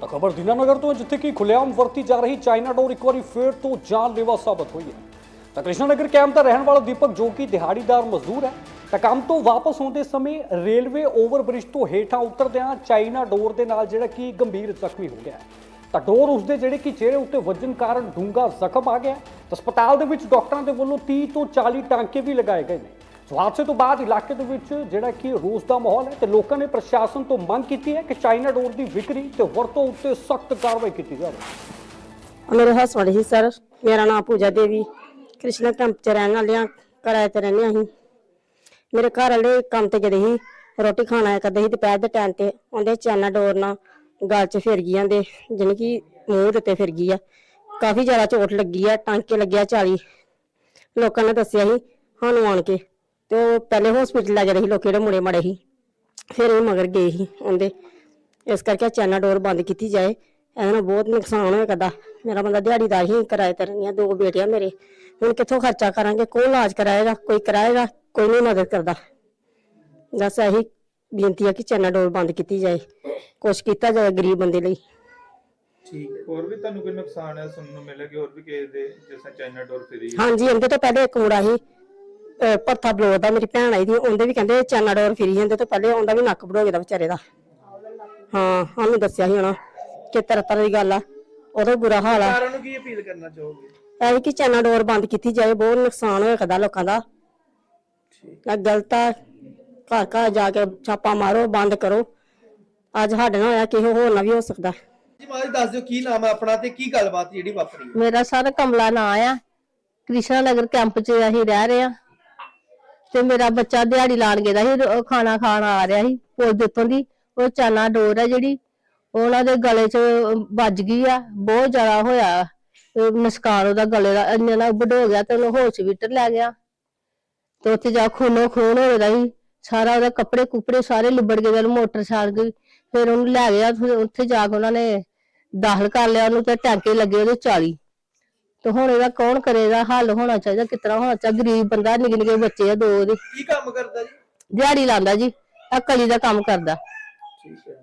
ਤਾਂ ਖਬਰ ਦੀਨਾਨਗਰ ਤੋਂ ਹੈ, ਜਿੱਥੇ ਕਿ ਖੁੱਲ੍ਹੇਆਮ ਵਰਤੀ ਜਾ ਰਹੀ ਚਾਈਨਾ ਡੋਰ ਇੱਕ ਵਾਰੀ ਫੇਰ ਤੋਂ ਜਾਨਲੇਵਾ ਸਾਬਤ ਹੋਈ ਹੈ। ਤਾਂ ਕ੍ਰਿਸ਼ਨਾਨਗਰ ਕੈਂਪ ਦਾ ਰਹਿਣ ਵਾਲਾ ਦੀਪਕ ਜੋ ਕਿ ਦਿਹਾੜੀਦਾਰ ਮਜ਼ਦੂਰ ਹੈ ਤਾਂ ਕੰਮ ਤੋਂ ਵਾਪਸ ਆਉਂਦੇ ਸਮੇਂ ਰੇਲਵੇ ਓਵਰਬ੍ਰਿਜ ਤੋਂ ਹੇਠਾਂ ਉਤਰਦਿਆਂ ਚਾਈਨਾ ਡੋਰ ਦੇ ਨਾਲ ਜਿਹੜਾ ਕਿ ਗੰਭੀਰ ਜ਼ਖਮੀ ਹੋ ਗਿਆ ਤਾਂ ਡੋਰ ਉਸਦੇ ਜਿਹੜੇ ਕਿ ਚਿਹਰੇ ਉੱਤੇ ਵੱਜਣ ਕਾਰਨ ਡੂੰਘਾ ਜ਼ਖਮ ਆ ਗਿਆ ਹਸਪਤਾਲ ਦੇ ਵਿੱਚ ਡਾਕਟਰਾਂ ਦੇ ਵੱਲੋਂ 30 ਤੋਂ 40 ਟਾਂਕੇ ਵੀ ਲਗਾਏ ਗਏ ਨੇ। ਸੋ ਹਾਦਸੇ ਤੋਂ ਬਾਅਦ ਇਲਾਕੇ ਦੇ ਵਿੱਚ ਜਿਹੜਾ ਕਿ ਰੋਸ ਦਾ ਮਾਹੌਲ ਹੈ ਤੇ ਲੋਕਾਂ ਨੇ ਪ੍ਰਸ਼ਾਸਨ ਤੋਂ ਮੰਗ ਕੀਤੀ ਹੈ ਕਿ ਚਾਈਨਾ ਡੋਰ ਦੀ ਵਿਕਰੀ ਤੇ ਵਰਤੋਂ ਉੱਤੇ ਸਖਤ ਕਾਰਵਾਈ ਕੀਤੀ ਜਾਵੇ। ਮੇਰੇ ਹਸਬੰਡ ਹੀ ਸਰ। ਮੇਰਾ ਨਾਮ ਪੂਜਾ ਦੇਵੀ। ਕ੍ਰਿਸ਼ਨਾ ਕੈਂਪ ਚ ਰਹਿਣ ਵਾਲੇ ਕਿਰਾਏ ਤੇ ਰਹਿੰਦੇ ਅਸੀਂ। ਮੇਰੇ ਘਰ ਵਾਲੇ ਕੰਮ ਤੇ ਗਏ ਸੀ। ਰੋਟੀ ਖਾਣਾ ਆਇਆ ਕਰਦੇ ਸੀ ਦੁਪਹਿਰ ਦੇ ਟਾਈਮ ਤੇ ਉਹਦੇ ਚਾਈਨਾ ਡੋਰ ਨਾਲ ਗਲ ਚ ਫਿਰ ਗਈ ਜਾਂਦੇ ਜਾਣੀ ਕਿ ਮੂੰਹ ਦੇ ਉੱਤੇ ਫਿਰ ਗਈ ਆ। ਕਾਫੀ ਜ਼ਿਆਦਾ ਚੋਟ ਲੱਗੀ ਆ, ਟਾਂਕੇ ਲੱਗਿਆ 40 ਲੋਕਾਂ ਨੇ ਦੱਸਿਆ ਸੀ, ਸਾਨੂੰ ਆਣ ਕੇ। ਤੇ ਉਹ ਪਹਿਲੇ ਹਸਪੀਟਲ ਲੈ ਗਏ ਸੀ ਲੋਕ ਜਿਹੜੇ ਮੁੰਡੇ ਮੜੇ ਸੀ ਫਿਰ ਇਹ ਮਗਰ ਗਏ ਸੀ ਉਹਦੇ। ਇਸ ਕਰਕੇ ਚਾਈਨਾ ਡੋਰ ਬੰਦ ਕੀਤੀ ਜਾਏ। ਇਹਦੇ ਨਾਲ ਬਹੁਤ ਨੁਕਸਾਨ ਹੋਇਆ ਕਰਦਾ। ਮੇਰਾ ਬੰਦਾ ਦਿਹਾੜੀਦਾਰ ਹੀ ਕਿਰਾਏ ਤੇ ਰਹਿੰਦੀਆਂ ਦੋ ਬੇਟੀਆਂ ਮੇਰੇ। ਹੁਣ ਕਿੱਥੋਂ ਖਰਚਾ ਕਰਾਂਗੇ? ਕੋਈ ਇਲਾਜ ਕਰਾਏਗਾ ਕੋਈ ਕਰਾਏਗਾ ਕੋਈ ਨਹੀਂ ਮਦਦ ਕਰਦਾ। ਬਸ ਇਹੀ ਬੇਨਤੀ ਹੈ ਕਿ ਚਾਈਨਾ ਡੋਰ ਬੰਦ ਕੀਤੀ ਜਾਏ। ਕੁਛ ਕੀਤਾ ਜਾਏ ਗਰੀਬ ਬੰਦੇ ਲਈ। ਠੀਕ ਹੈ। ਹੋਰ ਵੀ ਤੁਹਾਨੂੰ ਕੋਈ ਨੁਕਸਾਨ ਹੈ ਸੁਣਨ ਨੂੰ ਮਿਲਿਆ ਕਿ ਹੋਰ ਵੀ ਕਿਸੇ ਦੇ ਜਿਸ ਚਾਈਨਾ ਡੋਰ ਫਿਰੀ ਹੈ? ਹਾਂਜੀ ਇਹਦੇ ਤੋਂ ਪਹਿਲੇ ਇੱਕ ਮੁੰਡਾ ਸੀ ਭਰਥਾ ਬਲੋਰ ਦਾ ਮੇਰੀ ਭੈਣ ਆਈ ਦੀ ਉਹਦੇ ਵੀ ਕਹਿੰਦੇ ਚਾਈਨਾ ਡੋਰ ਫਿਰੀ ਜਾਂਦੇ ਤੋਂ ਪਹਿਲੇ ਉਹਦਾ ਵੀ ਨੱਕ ਵਢੋ ਦਾ ਵਿਚਾਰੇ ਦਾ। ਹਾਂ ਸਾਨੂੰ ਦੱਸਿਆ ਸੀ ਉਹਨਾਂ ਕਿ ਤਰ੍ਹਾਂ ਤਰ੍ਹਾਂ ਦੀ ਗੱਲ ਆ ਉਹਦਾ ਬੁਰਾ ਹਾਲ ਆ। ਸਾਰਿਆਂ ਨੂੰ ਕੀ ਅਪੀਲ ਕਰਨਾ ਚਾਹੋਗੇ? ਇਹ ਕਿ ਚਾਈਨਾ ਡੋਰ ਬੰਦ ਕੀਤੀ ਜਾਏ ਬਹੁਤ ਨੁਕਸਾਨ ਹੋਇਆ ਕਰਦਾ ਲੋਕਾਂ ਦਾ। ਇਹ ਗਲਤ ਆ ਘਰ ਘਰ ਜਾ ਕੇ ਛਾਪਾ ਮਾਰੋ ਬੰਦ ਕਰੋ। ਅੱਜ ਸਾਡੇ ਨਾਲ ਹੋਇਆ ਕਿਸੇ ਹੋਰ ਨਾਲ ਵੀ ਹੋ ਸਕਦਾ। ਜੀ ਮਾਜੀ ਦੱਸ ਦਿਓ ਕੀ ਨਾਮ ਹੈ ਆਪਣਾ ਤੇ ਕੀ ਗੱਲਬਾਤ ਜਿਹੜੀ ਵਾਪਰੀ ਹੈ? ਮੇਰਾ ਸਰ ਕਮਲਾ ਨਾਂ ਆ। ਕ੍ਰਿਸ਼ਨਾ ਨਗਰ ਕੈਂਪ 'ਚ ਅਸੀਂ ਰਹਿ ਰਹੇ ਆ ਤੇ ਮੇਰਾ ਬੱਚਾ ਦਿਹਾੜੀ ਲਾਣ ਗਿਆ ਸੀ ਉਹ ਖਾਣਾ ਖਾਣ ਆ ਰਿਹਾ ਸੀ ਪੁੱਲ ਦੇ ਉੱਤੋਂ ਦੀ, ਉਹ ਚਾਨਾ ਡੋਰ ਆ ਜਿਹੜੀ, ਉਹਨਾਂ ਦੇ ਗਲੇ 'ਚ ਵੱਜ ਗਈ ਆ, ਬਹੁਤ ਜ਼ਿਆਦਾ ਹੋਇਆ ਤੇ ਨੁਕਸਾਨ ਉਹਦਾ ਗਲੇ ਦਾ ਇੰਨਾ ਨਾ ਵਡੋ ਗਿਆ ਤੇ ਉਹਨੂੰ ਹਸਪੀਟਲ ਲੈ ਗਿਆ। ਤੇ ਉੱਥੇ ਜਾ ਖੂਨੋ ਖੂਨ ਹੋ ਗਿਆ ਸੀ, ਸਾਰਾ ਉਹਦੇ ਕੱਪੜੇ ਕੁਪੜੇ ਸਾਰੇ ਲਿਬੜ ਗਏ ਜਦ ਮੋਟਰ ਛਾੜ ਗਈ ਫਿਰ ਉਹਨੂੰ ਲੈ ਗਿਆ ਉੱਥੇ ਜਾ ਕੇ ਉਹਨਾਂ ਨੇ ਦਾਖਲ ਕਰ ਲਿਆ, ਉਹਨੂੰ ਤੇ ਟੈਂਕੇ ਲੱਗੇ ਉਹਦੇ 40 ਤੇ ਹੁਣ ਇਹਦਾ ਕੌਣ ਕਰੇਗਾ? ਹੱਲ ਹੋਣਾ ਚਾਹੀਦਾ ਕਿਤਨਾ ਹੋਣਾ ਚਾਹੀਦਾ? ਗਰੀਬ ਬੰਦਾ ਨਿੱਕੇ ਨਿੱਕੇ ਬੱਚੇ ਆ ਦੋ ਉਹਦੇ। ਕੀ ਕੰਮ ਕਰਦਾ ਜੀ? ਦਿਹਾੜੀ ਲਾਉਂਦਾ ਜੀ ਆ ਕਲੀ ਦਾ ਕੰਮ ਕਰਦਾ। ਠੀਕ ਹੈ।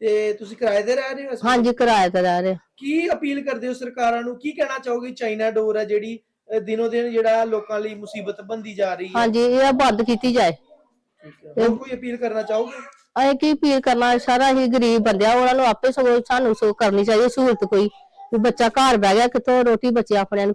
ਤੇ ਤੁਸੀਂ ਕਿਰਾਏ ਤੇ ਰਹਿ ਰਹੇ ਹੋ ਇਸ ਵੇਲੇ? ਹਾਂਜੀ ਕਿਰਾਏ ਤੇ ਰਹਿ ਰਿਹਾ ਕੀ ਅਪੀਲ ਕਰਦੇ ਹੋ ਸਰਕਾਰਾਂ ਨੂੰ? ਕੀ ਕਹਿਣਾ ਚਾਹੋਗੇ? ਚਾਈਨਾ ਡੋਰ ਹੈ ਜਿਹੜੀ ਦਿਨੋ ਦਿਨ ਜਿਹੜਾ ਲੋਕਾਂ ਲਈ ਮੁਸੀਬਤ ਬੰਦੀ ਜਾ ਰਹੀ ਹੈ। ਹਾਂਜੀ ਇਹ ਬੰਦ ਕੀਤੀ ਜਾਏ। ਠੀਕ ਹੈ। ਹੋਰ ਕੋਈ ਅਪੀਲ ਕਰਨਾ ਚਾਹੋਗੇ? ਅਸੀਂ ਕੀ ਅਪੀਲ ਕਰਨਾ? ਸਾਰਾ ਹੀ ਗਰੀਬ ਬੰਦਿਆ ਉਹਨਾਂ ਨੂੰ ਆਪੇ ਸਗੋਂ ਸਾਨੂੰ ਸੋ ਕਰਨੀ ਚਾਹੀਦੀ ਸਹੂਲਤ ਕੋਈ। ਵੀ ਬੱਚਾ ਘਰ ਬਹਿ ਗਿਆ ਕਿਤੋਂ ਰੋਟੀ ਬੱਚੇ ਆਪਣੇ ਨੂੰ